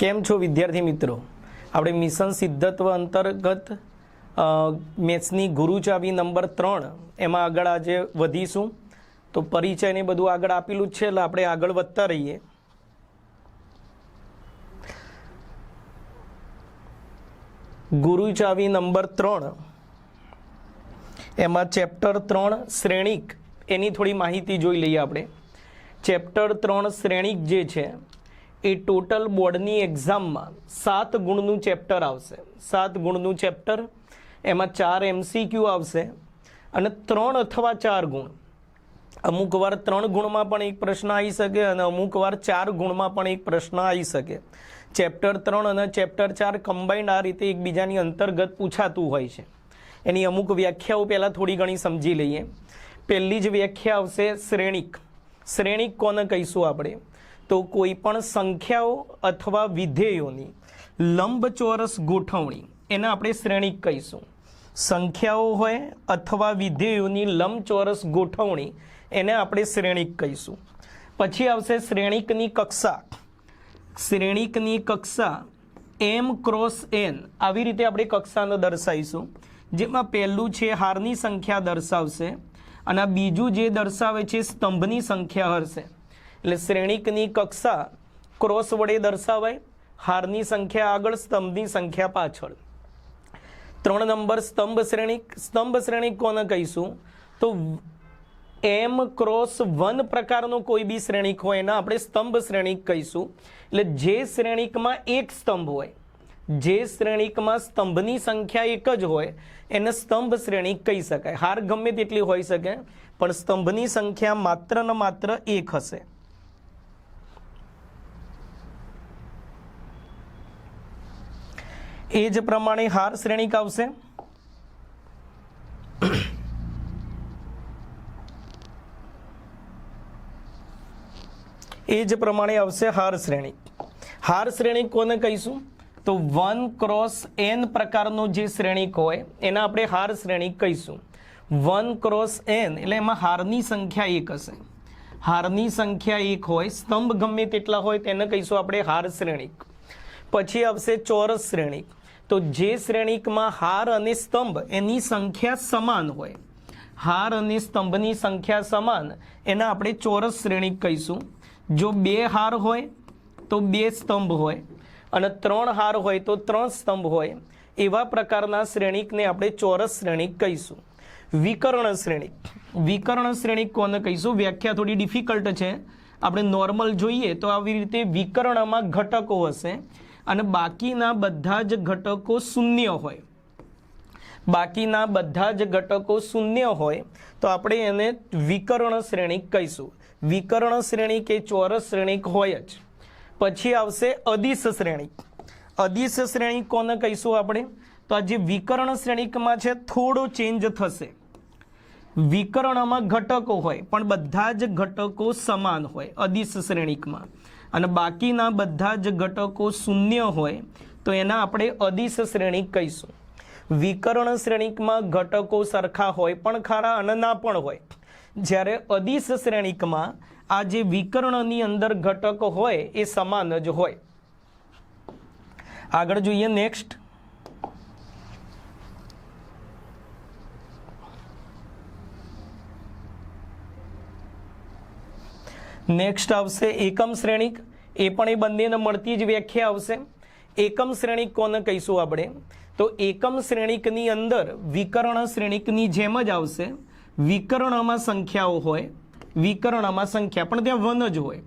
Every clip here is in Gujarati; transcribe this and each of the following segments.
કેમ છો વિદ્યાર્થી મિત્રો? આપણે મિશન સિદ્ધત્વ અંતર્ગત મેથ્સની ગુરુ ચાવી નંબર ત્રણ એમાં આગળ આજે વધીશું. તો પરિચય ને બધું આગળ આપેલું જ છે, એટલે આપણે આગળ વધતા રહીએ. ગુરુ ચાવી નંબર ત્રણ એમાં ચેપ્ટર ત્રણ શ્રેણીક, એની થોડી માહિતી જોઈ લઈએ આપણે. ચેપ્ટર ત્રણ શ્રેણિક જે છે એ ટોટલ બોર્ડની એક્ઝામમાં સાત ગુણનું ચેપ્ટર આવશે. સાત ગુણનું ચેપ્ટર એમાં ચાર એમસીક્યુ આવશે અને ત્રણ અથવા ચાર ગુણ. અમુક વાર ત્રણ ગુણમાં પણ એક પ્રશ્ન આવી શકે અને અમુક વાર ચાર ગુણમાં પણ એક પ્રશ્ન આવી શકે. ચેપ્ટર ત્રણ અને ચેપ્ટર ચાર કમ્બાઇન્ડ આ રીતે એકબીજાની અંતર્ગત પૂછાતું હોય છે. એની અમુક વ્યાખ્યાઓ પહેલાં થોડી ઘણી સમજી લઈએ. પહેલી જ વ્યાખ્યા આવશે શ્રેણિક. શ્રેણિક કોને કહીશું આપણે? તો કોઈ પણ સંખ્યાઓ અથવા વિધેયોની લંબચોરસ ગોઠવણી, એને આપણે શ્રેણી કહીશું. સંખ્યાઓ હોય અથવા વિધેયોની લંબચોરસ ગોઠવણી, એને આપણે શ્રેણીક કહીશું. પછી આવશે શ્રેણિકની કક્ષા. શ્રેણિકની કક્ષા એમ ક્રોસ એન આવી રીતે આપણે કક્ષાને દર્શાવીશું. જેમાં પહેલું છે હારની સંખ્યા દર્શાવશે અને બીજું જે દર્શાવે છે સ્તંભની સંખ્યા હશે. એટલે શ્રેણિકની કક્ષા ક્રોસ વડે દર્શાવાય. હારની સંખ્યા આગળ, સ્તંભની સંખ્યા પાછળ. ત્રણ નંબર સ્તંભ શ્રેણીક સ્તંભ શ્રેણીક કોને કહીશું? તો એમ ક્રોસ વન પ્રકારનો કોઈ બી શ્રેણીક હોય એના આપણે સ્તંભ શ્રેણીક કહીશું. એટલે જે શ્રેણીકમાં એક સ્તંભ હોય, જે શ્રેણીકમાં સ્તંભની સંખ્યા એક જ હોય, એને સ્તંભ શ્રેણીક કહી શકાય. હાર ગમે તેટલી હોઈ શકે, પણ સ્તંભની સંખ્યા માત્ર ને માત્ર એક હશે. એ જ પ્રમાણે હાર શ્રેણિક આવશે. એ જ પ્રમાણે આવશે હાર શ્રેણીક. હાર શ્રેણી કોને કહીશું? તો વન ક્રોસ એન પ્રકારનો જે શ્રેણીક હોય, એના આપણે હાર શ્રેણી કહીશું. વન ક્રોસ એન, એટલે એમાં હારની સંખ્યા એક હશે. હારની સંખ્યા એક હોય, સ્તંભ ગમે તેટલા હોય, તેને કહીશું આપણે હાર શ્રેણીક. પછી આવશે ચોરસ શ્રેણીક. તો જે શ્રેણીકમાં હાર અને સ્તંભ એની સંખ્યા સમાન હોય. હાર અને સ્તંભની સંખ્યા સમાન, એના આપણે ચોરસ શ્રેણીક કહીશું. જો બે હાર હોય, તો બે સ્તંભ હોય. અને ત્રણ હાર હોય, તો ત્રણ સ્તંભ હોય. એવા પ્રકારના શ્રેણીકને આપણે ચોરસ શ્રેણીક કહીશું. વિકર્ણ શ્રેણીક. વિકર્ણ શ્રેણીક કોને કહીશું? વ્યાખ્યા થોડી ડિફિકલ્ટ છે. આપણે નોર્મલ જોઈએ તો આવી રીતે વિકર્ણમાં ઘટકો હશે. અને બાકીના બધા જ ઘટકો શૂન્ય હોય. બાકીના બધા જ ઘટકો શૂન્ય હોય, તો આપણે એને વિકર્ણ શ્રેણીક કહીશું. વિકર્ણ શ્રેણી કે ચોરસ શ્રેણીક હોય જ. પછી આવશે અદિશ શ્રેણીક અદિશ શ્રેણીક કોને કહીશું આપણે? તો આ જે વિકર્ણ શ્રેણીકમાં છે, થોડો ચેન્જ થશે. વિકર્ણમાં ઘટકો હોય, પણ બધા જ ઘટકો સમાન હોય, અદિશ શ્રેણીકમાં. અને બાકીના બધા જ ઘટકો શૂન્ય હોય, તો એના આપણે અદિશ શ્રેણીક કહીશું. વિકર્ણ શ્રેણીકમાં ઘટકો સરખા હોય પણ ખરા અને ના પણ હોય. જ્યારે અદિશ શ્રેણીકમાં આ જે વિકર્ણની અંદર ઘટકો હોય એ સમાન જ હોય. આગળ જોઈએ નેક્સ્ટ. નેક્સ્ટ આવશે એકમ શ્રેણીક. એ પણ એ બંનેને મળતી જ વ્યાખ્યા આવશે. એકમ શ્રેણીક કોને કહીશું આપણે? તો એકમ શ્રેણીકની અંદર વિકર્ણ શ્રેણીકની જેમ જ આવશે. વિકર્ણમાં સંખ્યાઓ હોય. વિકર્ણમાં સંખ્યા પણ ત્યાં વન જ હોય.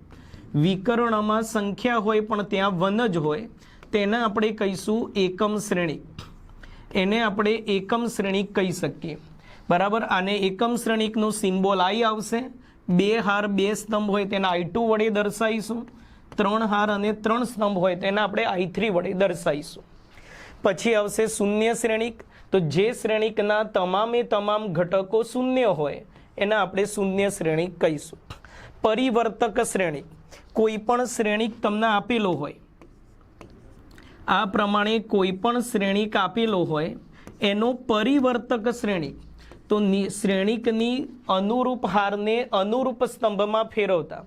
વિકર્ણમાં સંખ્યા હોય પણ ત્યાં વન જ હોય. તેને આપણે કહીશું એકમ શ્રેણીક. એને આપણે એકમ શ્રેણીક કહી શકીએ. બરાબર? આને એકમ શ્રેણીકનું સિમ્બોલ આઈ આવશે. બે હાર, બે સ્તંભ હોય તેને આઈ ટુ વડે દર્શાવીશું. ત્રણ હાર અને ત્રણ સ્તંભ હોય તેને આપણે આઈ થ્રી વડે દર્શાવીશું. પછી આવશે શૂન્ય શ્રેણીક. તો જે શ્રેણીકના તમામે તમામ ઘટકો શૂન્ય હોય, એને આપણે શૂન્ય શ્રેણીક કહીશું. પરિવર્તક શ્રેણીક. કોઈ પણ શ્રેણીક તમને આપેલો હોય, આ પ્રમાણે કોઈ પણ શ્રેણીક આપેલો હોય, એનો પરિવર્તક શ્રેણીક. તો શ્રેણીકની અનુરૂપ હારને અનુરૂપ સ્તંભમાં ફેરવતા.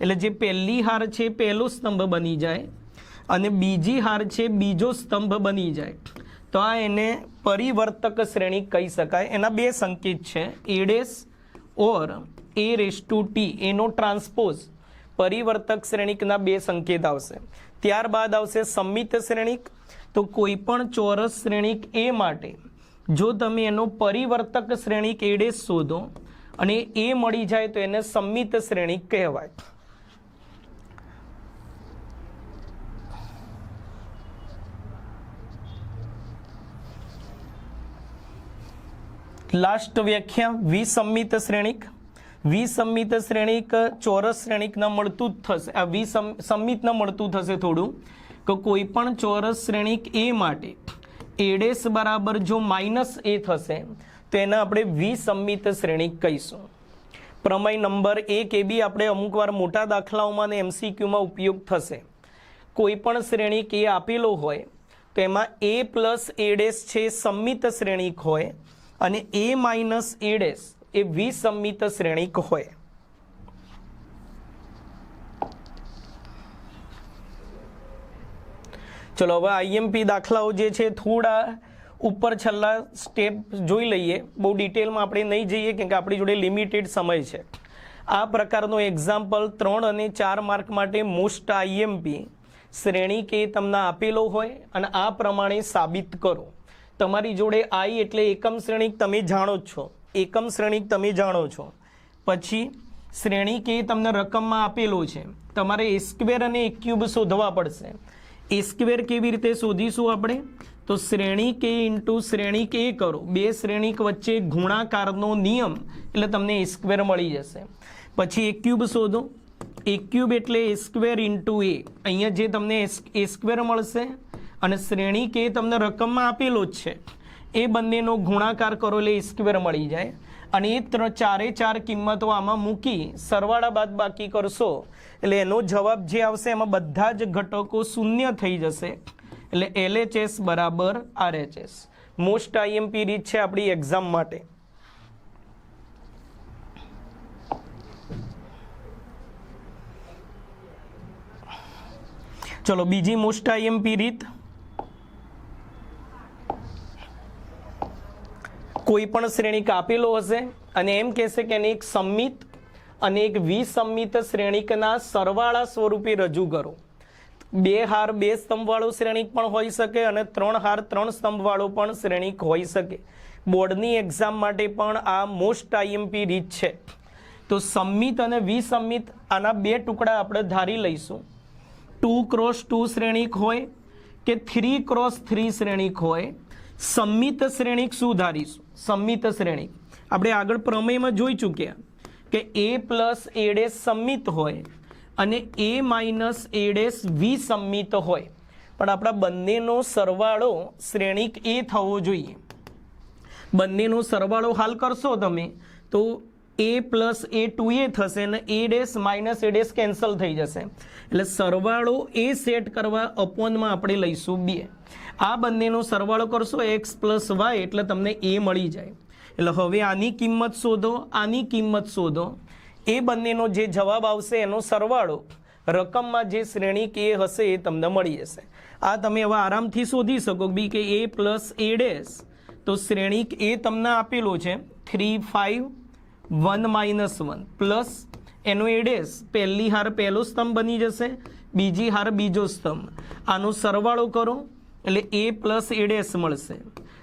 એટલે જે પહેલી હાર છે પહેલો સ્તંભ બની જાય અને બીજી હાર છે બીજો સ્તંભ બની જાય. તો આ એને પરિવર્તક શ્રેણી કહી શકાય. એના બે સંકેત છે. એડેસ or A raise to T એનો ટ્રાન્સપોઝ પરિવર્તક શ્રેણીકના બે સંકેત આવશે. ત્યારબાદ આવશે સંમિત શ્રેણીક. તો કોઈ પણ ચોરસ શ્રેણીક એ માટે જો તમે એનો પરિવર્તક શ્રેણિક એડે શોધો અને એ મળી જાય તો એને સંમિત શ્રેણિક કહેવાય. લાસ્ટ વ્યાખ્યા, વિસંમિત શ્રેણિક. વિસંમિત શ્રેણિક ચોરસ શ્રેણિકના મળતું જ થશે. આ વિસંમિતના મળતું થશે થોડું, કે કોઈ પણ ચોરસ શ્રેણિક એ માટે એડેસ બરાબર જો માઇનસ એ થશે, તો એને આપણે વિસંમિત શ્રેણી કહીશું. પ્રમેય નંબર એક એ બી આપણે અમુક વાર મોટા દાખલાઓમાં અને એમસીક્યુમાં ઉપયોગ થશે. કોઈ પણ શ્રેણિક એ આપેલો હોય, તો એમાં એ પ્લસ એડેસ છે સંમિત શ્રેણીક હોય અને એ માઇનસ એડેસ એ વિસંમિત શ્રેણીક હોય. ચલો, હવે આઈએમપી દાખલાઓ જે છે, થોડા ઉપર છેલ્લા સ્ટેપ જોઈ લઈએ. બહુ ડિટેલમાં આપણે નહીં જઈએ, કેમ કે આપણી જોડે લિમિટેડ સમય છે. આ પ્રકારનો એક્ઝામ્પલ ત્રણ અને ચાર માર્ક માટે મોસ્ટ આઈએમપી શ્રેણી કે તમને આપેલો હોય અને આ પ્રમાણે સાબિત કરો. તમારી જોડે આઈ એટલે એકમ શ્રેણી તમે જાણો જ છો. એકમ શ્રેણીક તમે જાણો છો. પછી શ્રેણી કે તમને રકમમાં આપેલો છે. તમારે એ સ્ક્વેર અને એક ક્યુબ શોધવા પડશે. એ સ્ક્વેર કેવી રીતે શોધીશું આપણે? તો શ્રેણી કે ઇન્ટુ શ્રેણી કે કરો. બે શ્રેણીક વચ્ચે ગુણાકારનો નિયમ, એટલે તમને એ સ્ક્વેર મળી જશે. પછી એક ક્યુબ શોધો. એક ક્યુબ એટલે એ સ્ક્વેર ઇન્ટુ એ અહીંયા જે તમને એ સ્ક્વેર મળશે અને શ્રેણી કે તમને રકમમાં આપેલો જ છે. એ બંનેનો ગુણાકાર કરો એટલે એ સ્ક્વેર મળી જાય. અને એ ત્રણ ચારે ચાર કિંમતો આમાં મૂકી સરવાળા બાદ બાકી કરશો. એટલે એનો જવાબ જે આવશે એમાં બધા જ ઘટકો શૂન્ય થઈ જશે. એટલે એલએચએસ બરાબર આરએચએસ. મોસ્ટ આઈએમપી રીત છે આપણી એક્ઝામ માટે. ચલો, બીજી મોસ્ટ આઈએમપી રીત. કોઈ પણ શ્રેણીક આપેલો હશે અને એમ કહેશે કે એને એક સંમિત અને એક વિસંમિત શ્રેણીકના સરવાળા સ્વરૂપે રજૂ કરો. બે હાર બે સ્તંભવાળો શ્રેણીક પણ હોઈ શકે અને ત્રણ હાર ત્રણ સ્તંભવાળો પણ શ્રેણીક હોઈ શકે. બોર્ડની એક્ઝામ માટે પણ આ મોસ્ટ આઈએમપી રીત છે. તો સંમિત અને વિસંમિત આના બે ટુકડા આપણે ધારી લઈશું. ટુ ક્રોસ ટુ શ્રેણીક હોય કે થ્રી ક્રોસ થ્રી શ્રેણીક હોય, સંમિત શ્રેણીક શું ધારીશું? સંમિત શ્રેણી. આપણે આગળ પ્રમેયમાં જોઈ ચૂક્યા કે એ પ્લસ એડેસ સંમિત હોય અને એ માઇનસ એડેસ વિસંમિત હોય. પણ આપણા બંનેનો સરવાળો શ્રેણિક એ થવો જોઈએ. બંનેનો સરવાળો હાલ કરશો તમે, તો એ પ્લસ એ ટુ એ થશે અને એ ડેસ માઇનસ એ ડેસ કેન્સલ થઈ જશે. એટલે સરવાળો એ સેટ કરવા અપોનમાં આપણે લઈશું બે. આ બંનેનો સરવાળો કરશો એક્સ પ્લસ વાય એટલે તમને એ મળી જાય. એટલે હવે આની કિંમત શોધો, આની કિંમત શોધો. એ બંનેનો જે જવાબ આવશે એનો સરવાળો રકમમાં જે શ્રેણી કે હશે એ તમને મળી જશે. આ તમે હવે આરામથી શોધી શકો બી કે એ પ્લસ એ ડેસ તો શ્રેણીક એ તમને આપેલો છે three five one minus one plus એનો એડેસ પહેલી હાર પહેલો સ્તંભ બની જશે, બીજી હાર બીજો સ્તંભ. આનો સરવાળો કરો, એટલે એ પ્લસ એડેસ મળશે.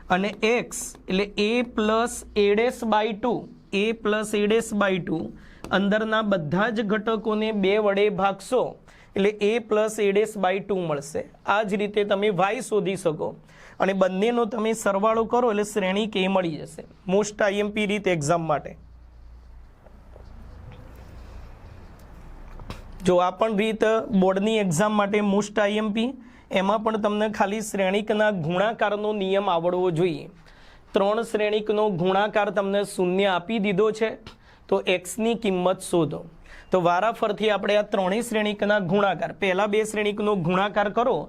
અને એક્સ એટલે A plus એડેસ by two, A plus એડેસ by two. અંદરના બધા જ ઘટકોને બે વડે ભાગશો, એટલે એ પ્લસ એડેસ બાય ટુ મળશે. આ જ રીતે તમે વાય શોધી શકો. અને બંનેનો તમે સરવાળો કરો, એટલે શ્રેણી કે મળી જશે. મોસ્ટ આઈએમપી રીત એક્ઝામ માટે. જો આ પણ રીત બોર્ડની એક્ઝામ માટે મોસ્ટ આઈએમપી એમાં પણ તમને ખાલી શ્રેણીકના ગુણાકારનો નિયમ આવડવો જોઈએ. ત્રણ શ્રેણીકનો ગુણાકાર તમને શૂન્ય આપી દીધો છે, તો એક્સની કિંમત શોધો. તો વારાફરથી આપણે આ ત્રણેય શ્રેણીકના ગુણાકાર, પહેલાં બે શ્રેણીકનો ગુણાકાર કરો,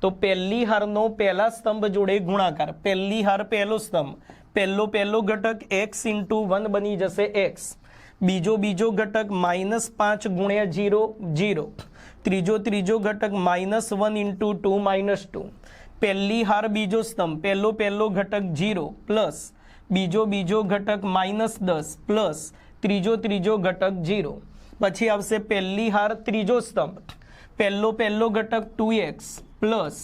તો પહેલી હારનો પહેલા સ્તંભ જોડે ગુણાકાર, પહેલી હાર પહેલો સ્તંભ, પહેલો પહેલો ઘટક એક્સ ઇન્ટુ વન બની જશે એક્સ બીજો બીજો ઘટક માઇનસ પાંચ ગુણ્યા જીરો જીરો ત્રીજો ત્રીજો ઘટક minus one into two minus two. પહેલી હાર બીજો સ્તંભ. પહેલો પહેલો ઘટક જીરો પ્લસ બીજો બીજો ઘટક માઇનસ દસ પ્લસ ત્રીજો ત્રીજો ઘટક જીરો પછી આવશે પહેલી હાર ત્રીજો સ્તંભ. પહેલો પહેલો ઘટક ટુ એક્સ પ્લસ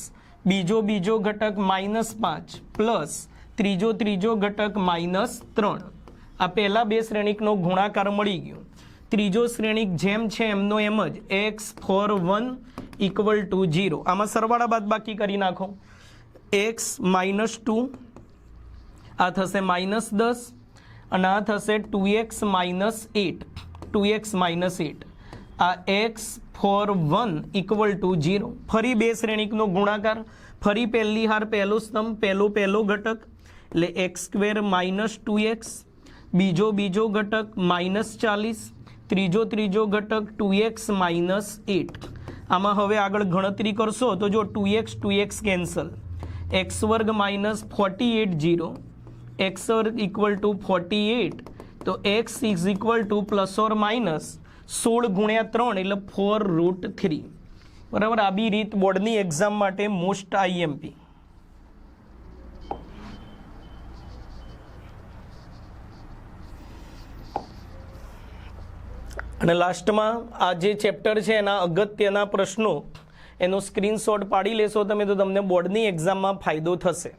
બીજો બીજો ઘટક માઇનસ પાંચ પ્લસ ત્રીજો ત્રીજો ઘટક માઇનસ ત્રણ. આ પહેલા બે શ્રેણીકનો ગુણાકાર મળી ગયો. ત્રીજો શ્રેણીક જેમ છે એમનો એમ જ X four one equal to zero આમાં સરવાળા બાદ બાકી કરી નાખો. એક્સ માઇનસ ટુ આ થશે માઇનસ દસ, અને આ થશે two X minus eight two X minus eight આ X four one equal to zero ફરી બે શ્રેણીકનો ગુણાકાર. ફરી પહેલી હાર પહેલો સ્તંભ, પહેલો પહેલો ઘટક. એટલે X square minus two X બીજો બીજો ઘટક માઇનસ ચાલીસ, ત્રીજો ત્રીજો ઘટક ટુ એક્સ માઇનસ એટ. આમાં હવે આગળ ગણતરી કરશો તો જો two X two X cancel, X વર્ગ minus forty eight zero X વર્ગ ઇક્વલ ટુ ફોર્ટી એટ, તો X is equal to plus or minus સોળ ગુણ્યા ત્રણ એટલે ફોર રૂટ થ્રી. બરાબર? આ બી રીત બોર્ડની એક્ઝામ માટે મોસ્ટ આઈએમપી અને લાસ્ટમાં આ જે ચેપ્ટર છે, એના અગત્યના પ્રશ્નો, એનો સ્ક્રીનશોટ પાડી લેશો તમે તો તમને બોર્ડની એક્ઝામમાં ફાયદો થશે.